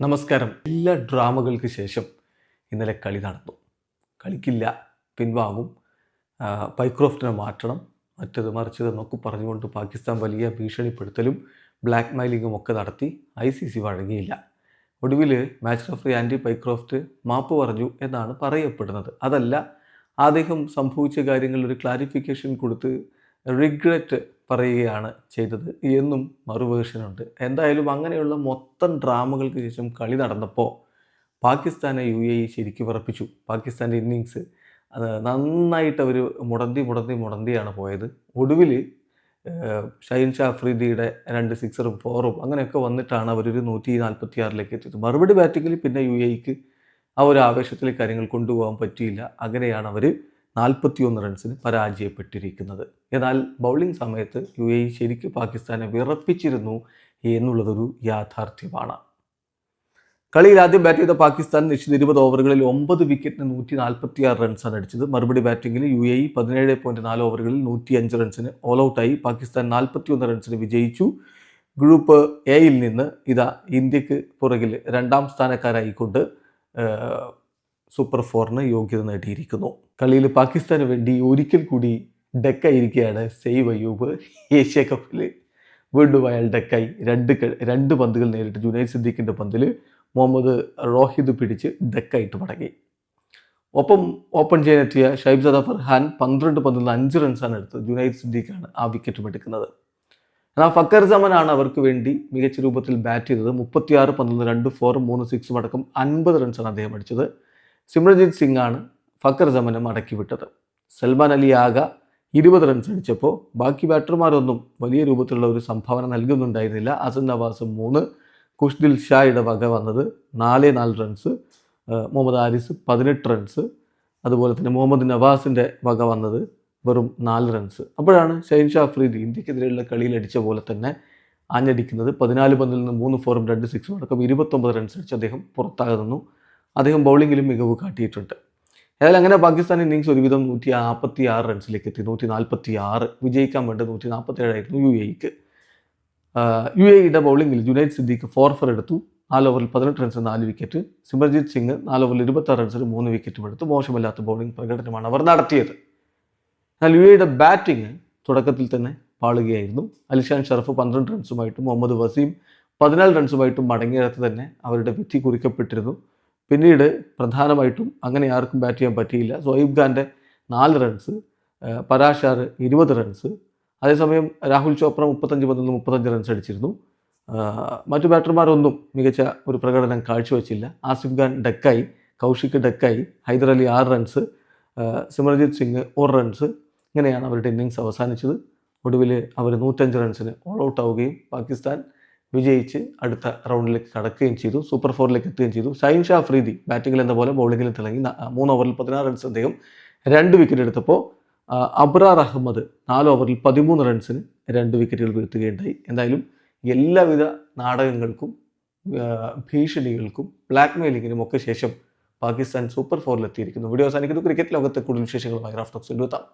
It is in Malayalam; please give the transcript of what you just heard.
നമസ്കാരം. എല്ലാ ഡ്രാമകൾക്ക് ശേഷം ഇന്നലെ കളി നടന്നു. കളിക്കില്ല പിൻവാങ്ങും. പൈക്രോഫ്റ്റിനെ മാറ്റണം മറ്റത് മറിച്ചത് എന്നൊക്കെ പറഞ്ഞുകൊണ്ട് പാകിസ്ഥാൻ വലിയ ഭീഷണിപ്പെടുത്തലും ബ്ലാക്ക് മെയിലിങ്ങും ഒക്കെ നടത്തി ഐ സി സി വഴങ്ങിയില്ല. ഒടുവിൽ മാച്ച് റഫറി ആന്റി പൈക്രോഫ്റ്റ് മാപ്പ് പറഞ്ഞു എന്നാണ് പറയപ്പെടുന്നത്. അതല്ല അദ്ദേഹം സംഭവിച്ച കാര്യങ്ങളിൽ ഒരു ക്ലാരിഫിക്കേഷൻ കൊടുത്ത് റിഗ്രറ്റ് പറയുകയാണ് ചെയ്തത് എന്നും മറുവേർഷനുണ്ട്. എന്തായാലും അങ്ങനെയുള്ള മൊത്തം ഡ്രാമകൾക്ക് ശേഷം കളി നടന്നപ്പോൾ പാകിസ്ഥാനെ യു എ ഇ ശരിക്കും പറപ്പിച്ചു പാകിസ്ഥാന്റെ ഇന്നിങ്സ് അത് നന്നായിട്ട് അവർ മുടന്തി മുടന്തി മുടന്തിയാണ് പോയത്. ഒടുവിൽ ഷൈൻ ഷാ അഫ്രീദിയുടെ രണ്ട് സിക്സറും ഫോറും അങ്ങനെയൊക്കെ വന്നിട്ടാണ് അവരൊരു നൂറ്റി നാൽപ്പത്തി ആറിലേക്ക് എത്തിയത്. മറുപടി ബാറ്റിങ്ങിൽ പിന്നെ യു എ ഇക്ക് ആ ഒരു ആവേശത്തിൽ കാര്യങ്ങൾ കൊണ്ടുപോകാൻ പറ്റിയില്ല. അങ്ങനെയാണ് അവർ നാൽപ്പത്തിയൊന്ന് റൺസിന് പരാജയപ്പെട്ടിരിക്കുന്നത്. എന്നാൽ ബൗളിംഗ് സമയത്ത് യു എ ശരിക്കും പാകിസ്ഥാനെ വിറപ്പിച്ചിരുന്നു എന്നുള്ളതൊരു യാഥാർത്ഥ്യമാണ്. കളിയിൽ ആദ്യം ബാറ്റ് ചെയ്ത പാകിസ്ഥാൻ നിശ്ചിത ഇരുപത് ഓവറുകളിൽ ഒമ്പത് വിക്കറ്റിന് നൂറ്റി നാൽപ്പത്തി ആറ് റൺസാണ് അടിച്ചത്. മറുപടി ബാറ്റിംഗിൽ യു എ പതിനേഴ് പോയിന്റ് നാല് ഓവറുകളിൽ നൂറ്റി അഞ്ച് റൺസിന് ഓൾ ഔട്ടായി പാകിസ്ഥാൻ നാൽപ്പത്തിയൊന്ന് റൺസിന് വിജയിച്ചു. ഗ്രൂപ്പ് എയിൽ നിന്ന് ഇതാ ഇന്ത്യയ്ക്ക് പുറകിൽ രണ്ടാം സ്ഥാനക്കാരായിക്കൊണ്ട് സൂപ്പർ ഫോറിന് യോഗ്യത നേടിയിരിക്കുന്നു. കളിയിൽ പാകിസ്ഥാന് വേണ്ടി ഒരിക്കൽ കൂടി ഡെക്കായിരിക്കുകയാണ് സെയ്വ് അയ്യൂബ്. ഏഷ്യ കപ്പിൽ വീണ്ടും അയാൾ ഡെക്കായി. രണ്ട് രണ്ട് പന്തുകൾ നേരിട്ട് ജുനൈദ് സിദ്ദീഖിന്റെ പന്തിൽ മുഹമ്മദ് റോഹിദ് പിടിച്ച് ഡെക്കായിട്ട് മടങ്ങി. ഒപ്പം ഓപ്പൺ ചെയ്യാനെത്തിയ ഷൈബ്സദ ഫർഹാൻ പന്ത്രണ്ട് പന്തിൽ അഞ്ച് റൺസാണ് എടുത്തത്. ജുനൈദ് സിദ്ദീഖാണ് ആ വിക്കറ്റും എടുക്കുന്നത് എന്നാൽ ഫക്കർ സമനാണ് അവർക്ക് വേണ്ടി മികച്ച രൂപത്തിൽ ബാറ്റ് ചെയ്തത്. മുപ്പത്തിയാറ് പന്തിൽ രണ്ട് ഫോറും മൂന്ന് സിക്സും അടക്കം അൻപത് റൺസാണ് അദ്ദേഹം അടിച്ചത്. സിമ്രൻജിത് സിംഗ് ആണ് ഫക്കർ സമനം മടക്കി വിട്ടത് സൽമാൻ അലി ആക ഇരുപത് റൺസ് അടിച്ചപ്പോൾ ബാക്കി ബാറ്റർമാരൊന്നും വലിയ രൂപത്തിലുള്ള ഒരു സംഭാവന നൽകുന്നുണ്ടായിരുന്നില്ല. അസൻ നവാസ് മൂന്ന് കുഷ്ദിൽ ഷായുടെ വക വന്നത് നാല് നാല് റൺസ് മുഹമ്മദ് ആരിസ് പതിനെട്ട് റൺസ് അതുപോലെ തന്നെ മുഹമ്മദ് നവാസിന്റെ വക വന്നത് വെറും നാല് റൺസ് അപ്പോഴാണ് ഷൈൻ ഷാ അഫ്രീദി ഇന്ത്യക്കെതിരെയുള്ള കളിയിൽ അടിച്ച പോലെ തന്നെ ആഞ്ഞടിക്കുന്നത്. പതിനാല് പന്തിൽ നിന്ന് മൂന്ന് ഫോറും രണ്ട് സിക്സും അടക്കം ഇരുപത്തൊമ്പത് റൺസ് അടിച്ച് അദ്ദേഹം പുറത്താകെ നിന്നു. അദ്ദേഹം ബൗളിങ്ങിലും മികവ് കാട്ടിയിട്ടുണ്ട്. ഏതായാലും അങ്ങനെ പാകിസ്ഥാൻ ഇന്നിങ്സ് ഒരുവിധം നൂറ്റി നാൽപ്പത്തി ആറ് റൺസിലേക്ക് എത്തി നൂറ്റി നാൽപ്പത്തി ആറ് വിജയിക്കാൻ വേണ്ടി നൂറ്റി നാൽപ്പത്തി ഏഴായിരുന്നു യു എക്ക് യു എയുടെ ബൗളിങ്ങിൽ ജുനൈദ് സിദ്ദീഖ് ഫോർ ഫോർ എടുത്തു. നാല് ഓവറിൽ പതിനെട്ട് റൺസ് നാല് വിക്കറ്റ് സിമർജിത് സിംഗ് നാല് ഓവറിൽ ഇരുപത്താറ് റൺസിന് മൂന്ന് വിക്കറ്റും എടുത്തു. മോശമല്ലാത്ത ബൗളിംഗ് പ്രകടനമാണ് അവർ നടത്തിയത്. എന്നാൽ യു എയുടെ ബാറ്റിംഗ് തുടക്കത്തിൽ തന്നെ പാളുകയായിരുന്നു. അലിഷാൻ ഷറഫ് പന്ത്രണ്ട് റൺസുമായിട്ടും മുഹമ്മദ് വസീം പതിനാല് റൺസുമായിട്ടും മടങ്ങിയിടത്ത് തന്നെ അവരുടെ വിധി കുറിക്കപ്പെട്ടിരുന്നു. പിന്നീട് പ്രധാനമായിട്ടും അങ്ങനെ ആർക്കും ബാറ്റ് ചെയ്യാൻ പറ്റിയില്ല. സോയിബ് ഖാന്റെ നാല് റൺസ് പരാഷാർ ഇരുപത് റൺസ് അതേസമയം രാഹുൽ ചോപ്ര മുപ്പത്തഞ്ച് പതിനൊന്ന് മുപ്പത്തഞ്ച് റൺസ് അടിച്ചിരുന്നു. മറ്റു ബാറ്റർമാരൊന്നും മികച്ച ഒരു പ്രകടനം കാഴ്ചവെച്ചില്ല. ആസിഫ് ഖാൻ ഡെക്കായി കൗശിക് ഡെക്കായി ഹൈദരലി ആറ് റൺസ് സിമർജിത് സിംഗ് ഒരു റൺസ് ഇങ്ങനെയാണ് അവരുടെ ഇന്നിങ്സ് അവസാനിച്ചത്. ഒടുവിൽ അവർ നൂറ്റഞ്ച് റൺസിന് ഓൾ ഔട്ട് ആവുകയും പാകിസ്ഥാൻ വിജയിച്ച് അടുത്ത റൗണ്ടിലേക്ക് കടക്കുകയും ചെയ്തു സൂപ്പർ ഫോറിലേക്ക് എത്തുകയും ചെയ്തു. സൈൻ ഷാ അഫ്രീദി ബാറ്റിംഗിൽ എന്ന പോലെ ബൗളിങ്ങിൽ തിളങ്ങി മൂന്ന് ഓവറിൽ പതിനാറ് റൺസ് അദ്ദേഹം രണ്ട് വിക്കറ്റ് എടുത്തപ്പോൾ അബ്രാർ അഹമ്മദ് നാല് ഓവറിൽ പതിമൂന്ന് റൺസിന് രണ്ട് വിക്കറ്റുകൾ വീഴ്ത്തുകയുണ്ടായി. എന്തായാലും എല്ലാവിധ നാടകങ്ങൾക്കും ഭീഷണികൾക്കും ബ്ലാക്ക് മെയിലിങ്ങിനും ഒക്കെ ശേഷം പാകിസ്ഥാൻ സൂപ്പർ ഫോറിലെത്തിയിരിക്കുന്നു. വീഡിയോ അവസാനിക്കുന്നു. ക്രിക്കറ്റ് ലോകത്തെ കൂടുതൽ വിശേഷങ്ങളുമായി റാഫ്റ്റോക്സ് എത്താം